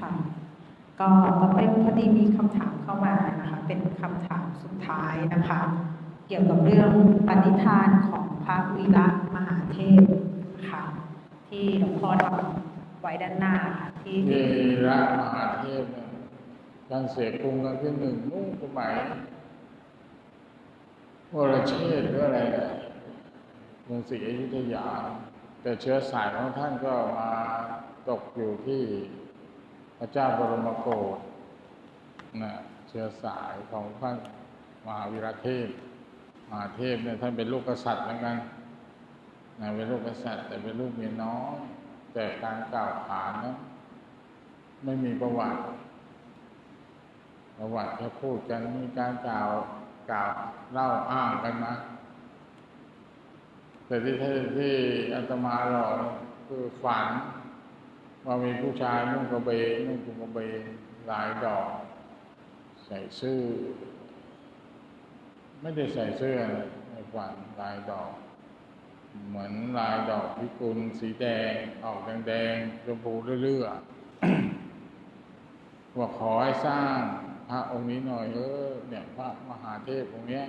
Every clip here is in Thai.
ค่ะก็ต่อไปพอดีมีคำถามเข้ามานะคะเป็นคำถามสุดท้ายนะคะ เกี่ยวกับเรื่องปณิธานของพระวีระมหาเทพค่ะที่หลวงพ่อทำไว้ด้านหน้าค่ะที่มีระมหาเทพท่านเสียกรุงกันที่หนึ่งนู่นสมัยวรเชษฐ์หรืออะไรเมืองศรีอยุธยา แต่เชื้อสายของท่านก็มาตกอยู่ที่ พระเจ้าบรมโกศนะเชื้อสายของท่านมหาวิรเทพมหาเทพเนี่ยท่านเป็นลูกกษัตริย์เหมือนกันนะเป็นลูกกษัตริย์ แต่เป็นลูกเมียน้อยแต่การกล่าวขานนะไม่มีประวัติ ประวัติแค่พูดกันมีการกล่าวกล่าวเล่าอ้างกันมาแต่ที่ที่ที่อาตมาหลอกคือฝัน ว่ามีผู้ชายนุ่งกระเบนนุ่งกระเบนลายดอก ใส่เสื้อไม่ได้ใส่เสื้อในฝันลายดอก เหมือนลายดอกพิกุลสีแดง ออกแดงๆชมพูเรื่อยๆว่าขอให้สร้างพระองค์นี้หน่อยเออเนี่ยพระมหาเทพองค์เนี้ย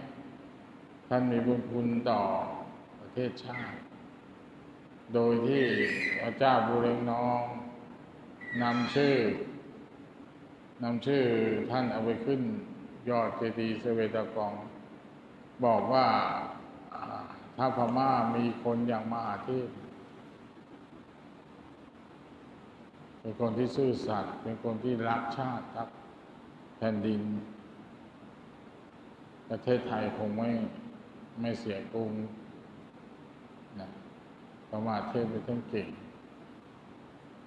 ท่านมีบุญคุณต่อประเทศชาติ โดยที่พระเจ้าบุเรงน้องนำชื่อนำชื่อท่านเอาไปขึ้น ยอดเจดีย์เสวตากอง บอกว่าอ่าถ้าพม่ามีคนอย่างมหาเทพเป็นคนที่ซื่อสัตย์เป็นคนที่รักชาติรักแผ่นดิน ประเทศไทยคงไม่ไม่เสียกรุงนะ พระมาเทพเป็นท่านเก่ง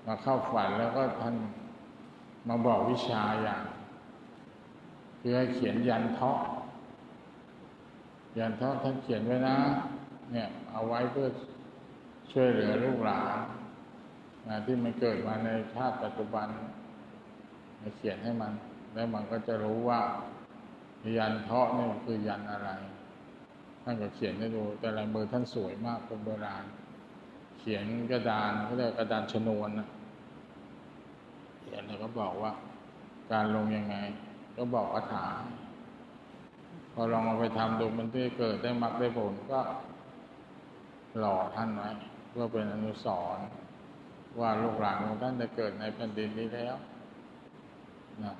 มาเข้าฝันแล้วก็ท่านมาบอกวิชาอย่างคือให้เขียนยันเทาะยันเทาะท่านเขียนไว้นะ เนี่ย เอาไว้เพื่อช่วยเหลือลูกหลานนะที่มันเกิดมาในชาติปัจจุบันมาเขียนให้มัน แล้วมันก็จะรู้ว่า ยันเทาะนี่มันคือยันอะไรท่านก็เขียนให้ดู แต่ลายมือท่านสวยมากคนโบราณ ขียนกระดานเขาเรียกกระดานชนวนนะเขียนแล้วก็บอกว่า การลงยังไง ก็บอกคาถา พอลองเอาไปทำดูมันที่เกิดได้มรรคได้ผลก็หล่อท่านไว้เพื่อเป็นอนุสรณ์ว่าลูกหลานของท่านได้เกิดในแผ่นดินนี้แล้วนะ